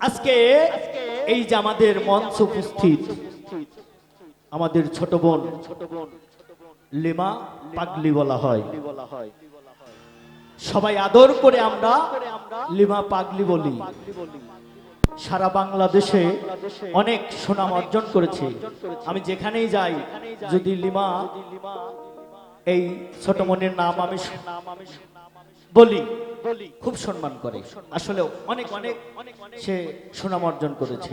আজকে এই যে আমাদের মঞ্চ উপস্থিত, আমাদের ছোট বোন লিমা পাগলি বলা হয়। সবাই আদর করে আমরা লিমা পাগলি বলি। সারা বাংলাদেশে অনেক সুনাম অর্জন করেছে। আমি যেখানেই যাই, যদি লিমা এই ছোট মনের নাম আমি শু- বলি খুব সম্মান করে। আসলে অনেক অনেক সে সুনাম অর্জন করেছে।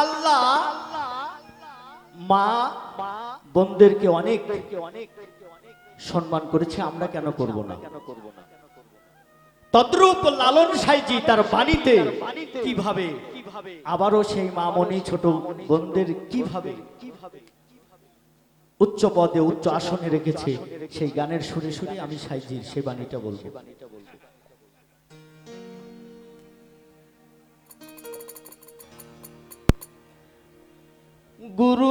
আল্লাহ মা বোনদেরকে অনেক সম্মান করেছে আমরা কেন করব না? তদ্রূপ লালন সাইজি তার বাণীতে কীভাবে? আবারও সেই মামনি ছোট বোনদের কীভাবে? উচ্চ পদে উচ্চ আসনে রেখেছে। সেই গানের সুরে সুরে আমি সাইজির সে বাণীটা বলব। গুরু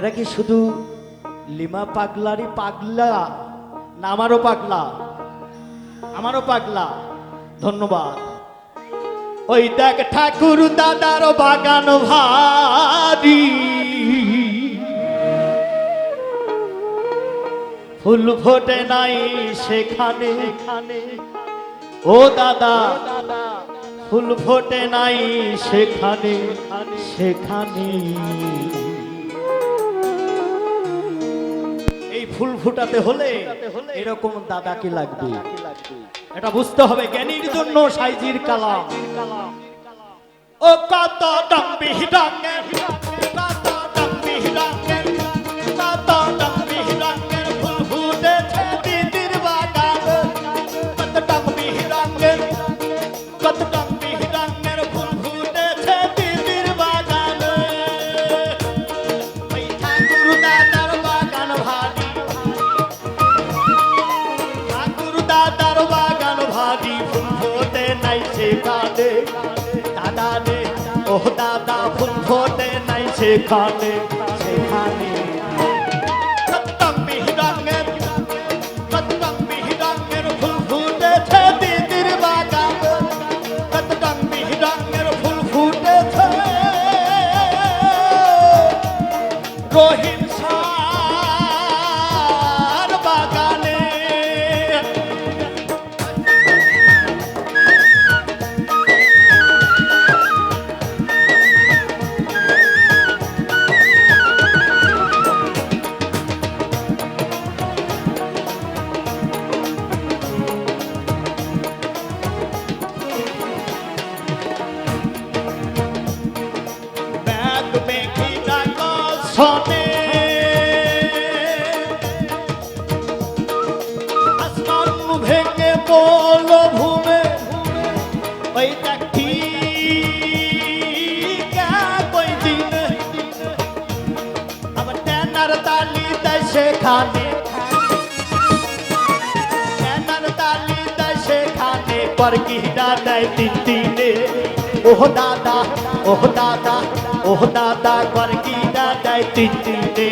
আপনারা কি শুধু লিমা পাগলারই পাগলা না আমারও পাগলা? আমারও পাগলা। ধন্যবাদ। ওই দেখ ঠাকুর দাদার বাগান ভারি। ফুল ফোটে নাই সেখানে। ও দাদা, ফুল ফোটে নাই সেখানে সেখানে। ফুল ফুটাতে হলে এরকম দাদা কি লাগবে? এটা বুঝতে হবে জ্ঞানীর জন্য সাইজির কালাম। ও কত কে রঙের নাই সেখানে। দাদা নে ও দাদা ফুল ফোটে নাই সেখানে সেখানে। তিন তিনে ওহ দাদা ওহ দাদা ওহ দাদা কর কি দেয় তিন তিনে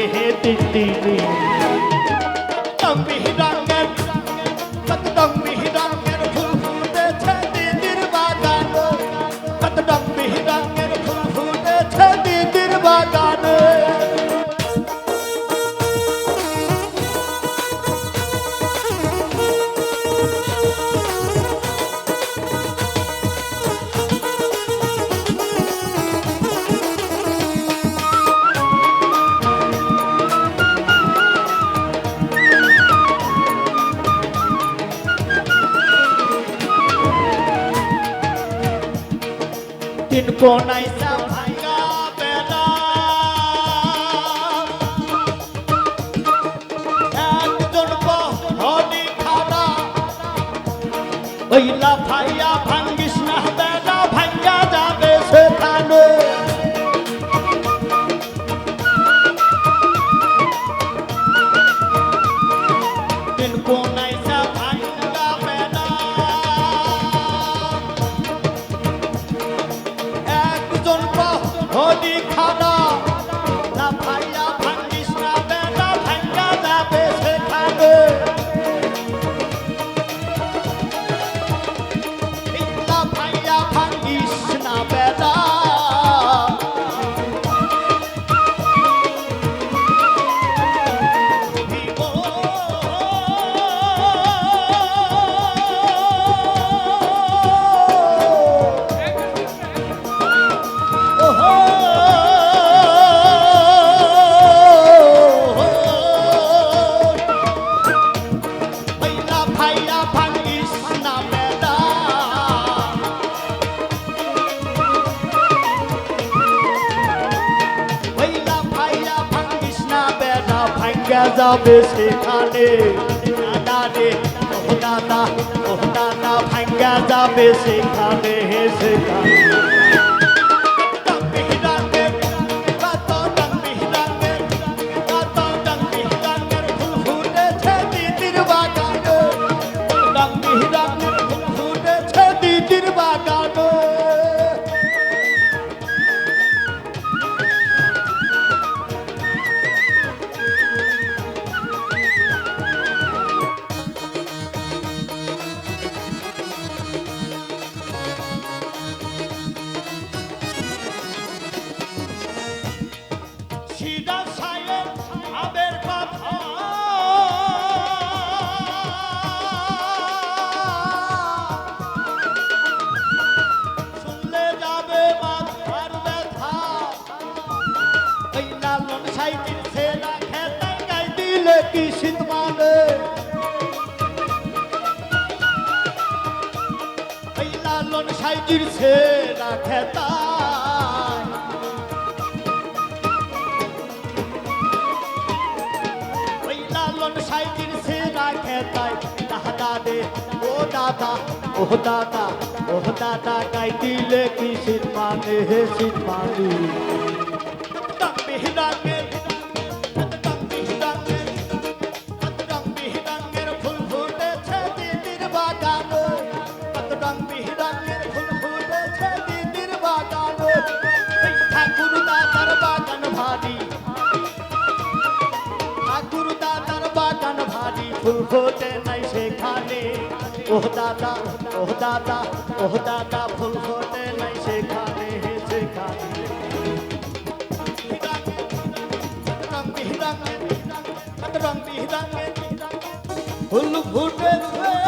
তিন ভাঙ্গা যাবে সেখানে। দাদা রে ও দাদা ও দাদা ভাঙ্গা যাবে সেখানে সেখানে। সাইকেল ছেড়া খেতা। ওই লালন সাইকেল ছেড়া খেতায় দাদা রে, ও দাদা ও দাদা ও দাদা গাই দিলে কি শীত মানে হে শীত মানে ডাঙ্গে ডাঙ্গে ফোটে নাই সেখানে। ওহ দাদা ওহ দাদা ওহ দাদা, ফুল ফোটে নাই সেখানে সেখানে। ফুল ফুটেছে